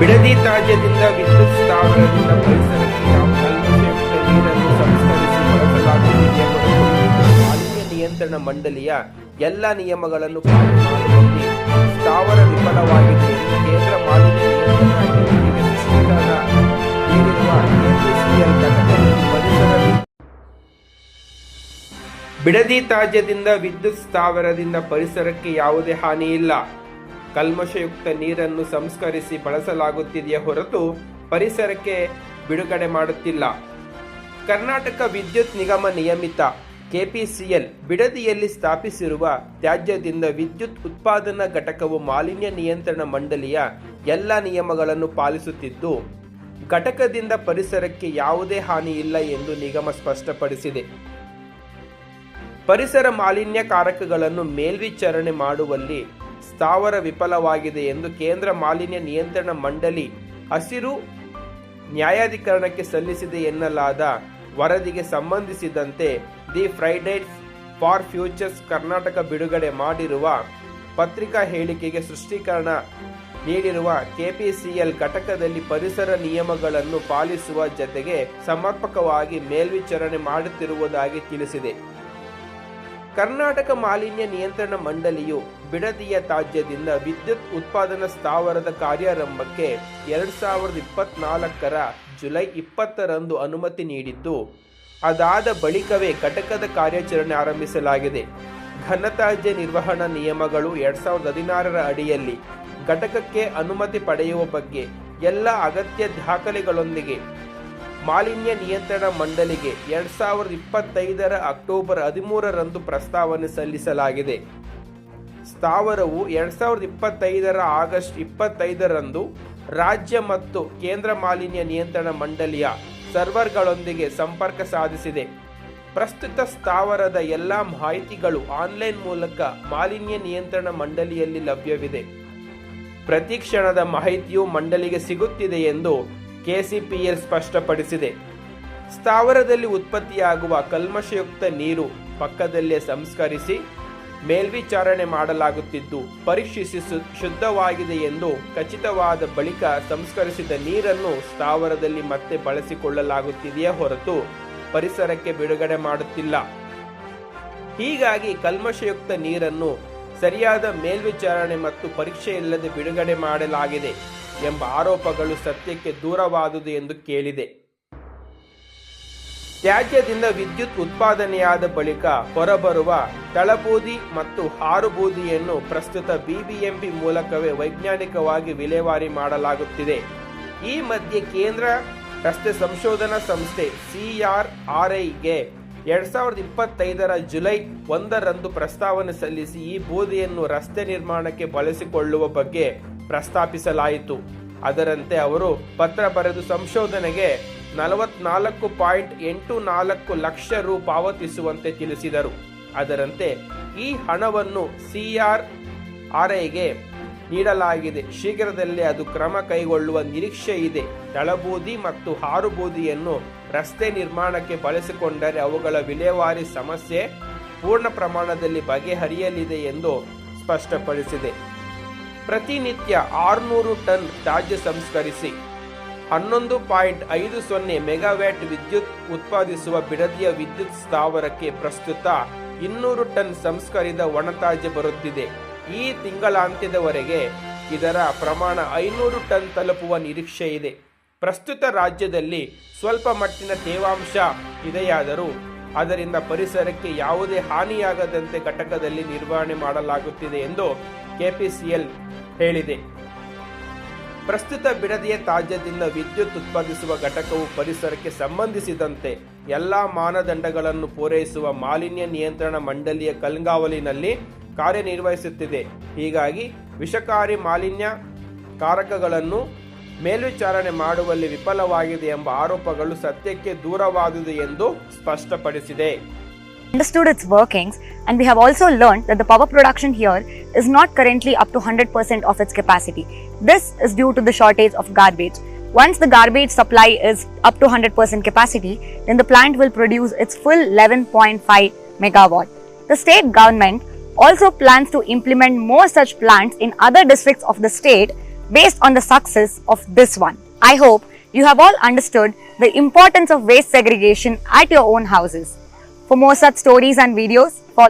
ಬಿಡದಿ ತಾಜ್ಯದಿಂದ ವಿದ್ಯುತ್ ಸ್ಥಾವರದಿಂದ ಮಾಲಿನ್ಯ ನಿಯಂತ್ರಣ ಮಂಡಳಿಯ ಎಲ್ಲ ನಿಯಮಗಳನ್ನು ಸ್ಥಾವರ ವಿಫಲವಾಗಿದೆ ಕೇಂದ್ರ ಮಾಲಿನ್ಯ ಬಿಡದಿ ತಾಜ್ಯದಿಂದ ವಿದ್ಯುತ್ ಸ್ಥಾವರದಿಂದ ಪರಿಸರಕ್ಕೆ ಯಾವುದೇ ಹಾನಿ ಇಲ್ಲ ಕಲ್ಮಶಯುಕ್ತ ನೀರನ್ನು ಸಂಸ್ಕರಿಸಿ ಬಳಸಲಾಗುತ್ತಿದೆಯೇ ಹೊರತು ಪರಿಸರಕ್ಕೆ ಬಿಡುಗಡೆ ಮಾಡುತ್ತಿಲ್ಲ. ಕರ್ನಾಟಕ ವಿದ್ಯುತ್ ನಿಗಮ ನಿಯಮಿತ ಕೆಪಿಸಿಎಲ್ ಬಿಡದಿಯಲ್ಲಿ ಸ್ಥಾಪಿಸಿರುವ ತ್ಯಾಜ್ಯದಿಂದ ವಿದ್ಯುತ್ ಉತ್ಪಾದನಾ ಘಟಕವು ಮಾಲಿನ್ಯ ನಿಯಂತ್ರಣ ಮಂಡಳಿಯ ಎಲ್ಲ ನಿಯಮಗಳನ್ನು ಪಾಲಿಸುತ್ತಿದ್ದು, ಘಟಕದಿಂದ ಪರಿಸರಕ್ಕೆ ಯಾವುದೇ ಹಾನಿ ಇಲ್ಲ ಎಂದು ನಿಗಮ ಸ್ಪಷ್ಟಪಡಿಸಿದೆ. ಪರಿಸರ ಮಾಲಿನ್ಯಕಾರಕಗಳನ್ನು ಮೇಲ್ವಿಚಾರಣೆ ಮಾಡುವಲ್ಲಿ ಸ್ಥಾವರ ವಿಫಲವಾಗಿದೆ ಎಂದು ಕೇಂದ್ರ ಮಾಲಿನ್ಯ ನಿಯಂತ್ರಣ ಮಂಡಳಿ ಹಸಿರು ನ್ಯಾಯಾಧಿಕರಣಕ್ಕೆ ಸಲ್ಲಿಸಿದೆ ಎನ್ನಲಾದ ವರದಿಗೆ ಸಂಬಂಧಿಸಿದಂತೆ the Fridays for futures Karnataka ಬಿಡುಗಡೆ ಮಾಡಿರುವ ಪತ್ರಿಕಾ ಹೇಳಿಕೆಗೆ ಸೃಷ್ಟೀಕರಣ ನೀಡಿರುವ ಕೆಪಿಸಿಎಲ್ ಘಟಕದಲ್ಲಿ ಪರಿಸರ ನಿಯಮಗಳನ್ನು ಪಾಲಿಸುವ ಜತೆಗೆ ಸಮರ್ಪಕವಾಗಿ ಮೇಲ್ವಿಚಾರಣೆ ಮಾಡುತ್ತಿರುವುದಾಗಿ ತಿಳಿಸಿದೆ. ಕರ್ನಾಟಕ ಮಾಲಿನ್ಯ ನಿಯಂತ್ರಣ ಮಂಡಳಿಯು ಬಿಡದಿಯ ತಾಜ್ಯದಿಂದ ವಿದ್ಯುತ್ ಉತ್ಪಾದನಾ ಸ್ಥಾವರದ ಕಾರ್ಯಾರಂಭಕ್ಕೆ ಎರಡ್ ಸಾವಿರದ ಇಪ್ಪತ್ನಾಲ್ಕರ ಜುಲೈ ಇಪ್ಪತ್ತರಂದು ಅನುಮತಿ ನೀಡಿದ್ದು, ಅದಾದ ಬಳಿಕವೇ ಘಟಕದ ಕಾರ್ಯಾಚರಣೆ ಆರಂಭಿಸಲಾಗಿದೆ. ಘನತಾಜ್ಯ ನಿರ್ವಹಣಾ ನಿಯಮಗಳು ಎರಡ್ ಸಾವಿರದ ಹದಿನಾರರ ಅಡಿಯಲ್ಲಿ ಘಟಕಕ್ಕೆ ಅನುಮತಿ ಪಡೆಯುವ ಬಗ್ಗೆ ಎಲ್ಲ ಅಗತ್ಯ ದಾಖಲೆಗಳೊಂದಿಗೆ ಮಾಲಿನ್ಯ ನಿಯಂತ್ರಣ ಮಂಡಳಿಗೆ ಎರಡ್ ಸಾವಿರದ ಇಪ್ಪತ್ತೈದರ ಅಕ್ಟೋಬರ್ ಹದಿಮೂರರಂದು ಪ್ರಸ್ತಾವನೆ ಸಲ್ಲಿಸಲಾಗಿದೆ. ಸ್ಥಾವರವು ಎರಡ್ ಸಾವಿರದ ಇಪ್ಪತ್ತೈದರ ಆಗಸ್ಟ್ ಇಪ್ಪತ್ತೈದರಂದು ರಾಜ್ಯ ಮತ್ತು ಕೇಂದ್ರ ಮಾಲಿನ್ಯ ನಿಯಂತ್ರಣ ಮಂಡಳಿಯ ಸರ್ವರ್ಗಳೊಂದಿಗೆ ಸಂಪರ್ಕ ಸಾಧಿಸಿದೆ. ಪ್ರಸ್ತುತ ಸ್ಥಾವರದ ಎಲ್ಲ ಮಾಹಿತಿಗಳು ಆನ್ಲೈನ್ ಮೂಲಕ ಮಾಲಿನ್ಯ ನಿಯಂತ್ರಣ ಮಂಡಳಿಯಲ್ಲಿ ಲಭ್ಯವಿದೆ. ಪ್ರತಿ ಕ್ಷಣದ ಮಾಹಿತಿಯು ಮಂಡಳಿಗೆ ಸಿಗುತ್ತಿದೆ ಎಂದು ಕೆಸಿಪಿಎಲ್ ಸ್ಪಷ್ಟಪಡಿಸಿದೆ. ಸ್ಥಾವರದಲ್ಲಿ ಉತ್ಪತ್ತಿಯಾಗುವ ಕಲ್ಮಶಯುಕ್ತ ನೀರು ಪಕ್ಕದಲ್ಲೇ ಸಂಸ್ಕರಿಸಿ ಮೇಲ್ವಿಚಾರಣೆ ಮಾಡಲಾಗುತ್ತಿದ್ದು ಪರೀಕ್ಷಿಸಿ ಶುದ್ಧವಾಗಿದೆ ಎಂದು ಖಚಿತವಾದ ಬಳಿಕ ಸಂಸ್ಕರಿಸಿದ ನೀರನ್ನು ಸ್ಥಾವರದಲ್ಲಿ ಮತ್ತೆ ಬಳಸಿಕೊಳ್ಳಲಾಗುತ್ತಿದೆಯೇ ಹೊರತು ಪರಿಸರಕ್ಕೆ ಬಿಡುಗಡೆ ಮಾಡುತ್ತಿಲ್ಲ. ಹೀಗಾಗಿ ಕಲ್ಮಶಯುಕ್ತ ನೀರನ್ನು ಸರಿಯಾದ ಮೇಲ್ವಿಚಾರಣೆ ಮತ್ತು ಪರೀಕ್ಷೆ ಇಲ್ಲದೆ ಬಿಡುಗಡೆ ಮಾಡಲಾಗಿದೆ. ಎಂಬ ಆರೋಪಗಳು ಸತ್ಯಕ್ಕೆ ದೂರವಾದುದು ಎಂದು ಕೇಳಿದೆ. ತ್ಯಾಜ್ಯದಿಂದ ವಿದ್ಯುತ್ ಉತ್ಪಾದನೆಯಾದ ಬಳಿಕ ಹೊರಬರುವ ತಳಬೂದಿ ಮತ್ತು ಹಾರುಬೂದಿಯನ್ನು ಪ್ರಸ್ತುತ ಬಿಬಿಎಂಪಿ ಮೂಲಕವೇ ವೈಜ್ಞಾನಿಕವಾಗಿ ವಿಲೇವಾರಿ ಮಾಡಲಾಗುತ್ತಿದೆ. ಈ ಮಧ್ಯೆ ಕೇಂದ್ರ ರಸ್ತೆ ಸಂಶೋಧನಾ ಸಂಸ್ಥೆ ಸಿಆರ್ಆರ್ಐಗೆ ಎರಡ್ ಸಾವಿರದ ಇಪ್ಪತ್ತೈದರ ಜುಲೈ ಒಂದರಂದು ಪ್ರಸ್ತಾವನೆ ಸಲ್ಲಿಸಿ ಈ ಬೂದಿಯನ್ನು ರಸ್ತೆ ನಿರ್ಮಾಣಕ್ಕೆ ಬಳಸಿಕೊಳ್ಳುವ ಬಗ್ಗೆ ಪ್ರಸ್ತಾಪಿಸಲಾಯಿತು. ಅದರಂತೆ ಅವರು ಪತ್ರ ಬರೆದು ಸಂಶೋಧನೆಗೆ ನಲವತ್ನಾಲ್ಕು ಪಾಯಿಂಟ್ ಎಂಟು ನಾಲ್ಕು ಲಕ್ಷ ರು ಪಾವತಿಸುವಂತೆ ತಿಳಿಸಿದರು. ಅದರಂತೆ ಈ ಹಣವನ್ನು ಸಿಆರ್ ಆರ್ಐಗೆ ನೀಡಲಾಗಿದೆ. ಶೀಘ್ರದಲ್ಲೇ ಅದು ಕ್ರಮ ಕೈಗೊಳ್ಳುವ ನಿರೀಕ್ಷೆ ಇದೆ. ತಳಬೂದಿ ಮತ್ತು ಹಾರುಬೂದಿಯನ್ನು ರಸ್ತೆ ನಿರ್ಮಾಣಕ್ಕೆ ಬಳಸಿಕೊಂಡರೆ ಅವುಗಳ ವಿಲೇವಾರಿ ಸಮಸ್ಯೆ ಪೂರ್ಣ ಪ್ರಮಾಣದಲ್ಲಿ ಬಗೆಹರಿಯಲಿದೆ ಎಂದು ಸ್ಪಷ್ಟಪಡಿಸಿದೆ. ಪ್ರತಿನಿತ್ಯ ಆರುನೂರು ಟನ್ ತ್ಯಾಜ್ಯ ಸಂಸ್ಕರಿಸಿ, ಹನ್ನೊಂದು ಪಾಯಿಂಟ್ ಐದು ಸೊನ್ನೆ ಮೆಗಾವ್ಯಾಟ್ ವಿದ್ಯುತ್ ಉತ್ಪಾದಿಸುವ ಬಿಡದಿಯ ವಿದ್ಯುತ್ ಸ್ಥಾವರಕ್ಕೆ ಪ್ರಸ್ತುತ ಇನ್ನೂರು ಟನ್ ಸಂಸ್ಕರಿತ ಒಣತಾಜ್ಯ ಬರುತ್ತಿದೆ. ಈ ತಿಂಗಳಾಂತ್ಯದವರೆಗೆ ಇದರ ಪ್ರಮಾಣ ಐನೂರು ಟನ್ ತಲುಪುವ ನಿರೀಕ್ಷೆ ಇದೆ ಪ್ರಸ್ತುತ ರಾಜ್ಯದಲ್ಲಿ ಸ್ವಲ್ಪ ಮಟ್ಟಿನ ತೇವಾಂಶ ಇದೆಯಾದರೂ ಅದರಿಂದ ಪರಿಸರಕ್ಕೆ ಯಾವುದೇ ಹಾನಿಯಾಗದಂತೆ ಘಟಕದಲ್ಲಿ ನಿರ್ವಹಣೆ ಮಾಡಲಾಗುತ್ತಿದೆ ಎಂದು ಕೆಪಿಸಿಎಲ್ ಹೇಳಿದೆ. ಪ್ರಸ್ತುತ ಬಿಡದಿಯ ತ್ಯಾಜ್ಯದಿಂದ ವಿದ್ಯುತ್ ಉತ್ಪಾದಿಸುವ ಘಟಕವು ಪರಿಸರಕ್ಕೆ ಸಂಬಂಧಿಸಿದಂತೆ ಎಲ್ಲಾ ಮಾನದಂಡಗಳನ್ನು ಪೂರೈಸುವ ಮಾಲಿನ್ಯ ನಿಯಂತ್ರಣ ಮಂಡಳಿಯ ಕಲ್ಗಾವಲಿನಲ್ಲಿ ಕಾರ್ಯನಿರ್ವಹಿಸುತ್ತಿದೆ. ಹೀಗಾಗಿ ವಿಷಕಾರಿ ಮಾಲಿನ್ಯ ಕಾರಕಗಳನ್ನು ಮೇಲ್ವಿಚಾರಣೆ ಮಾಡುವಲ್ಲಿ ವಿಫಲವಾಗಿದೆ ಎಂಬ ಆರೋಪಗಳು ಸತ್ಯಕ್ಕೆ ದೂರವಾದುದು ಎಂದು ಸ್ಪಷ್ಟಪಡಿಸಿದೆ understood its workings and we have also learned that the power production here is not currently up to 100% of its capacity. This is due to the shortage of garbage. Once the garbage supply is up to 100% capacity, then the plant will produce its full 11.5 megawatt. The state government also plans to implement more such plants in other districts of the state based on the success of this one. I hope you have all understood the importance of waste segregation at your own houses. For more such stories and videos, follow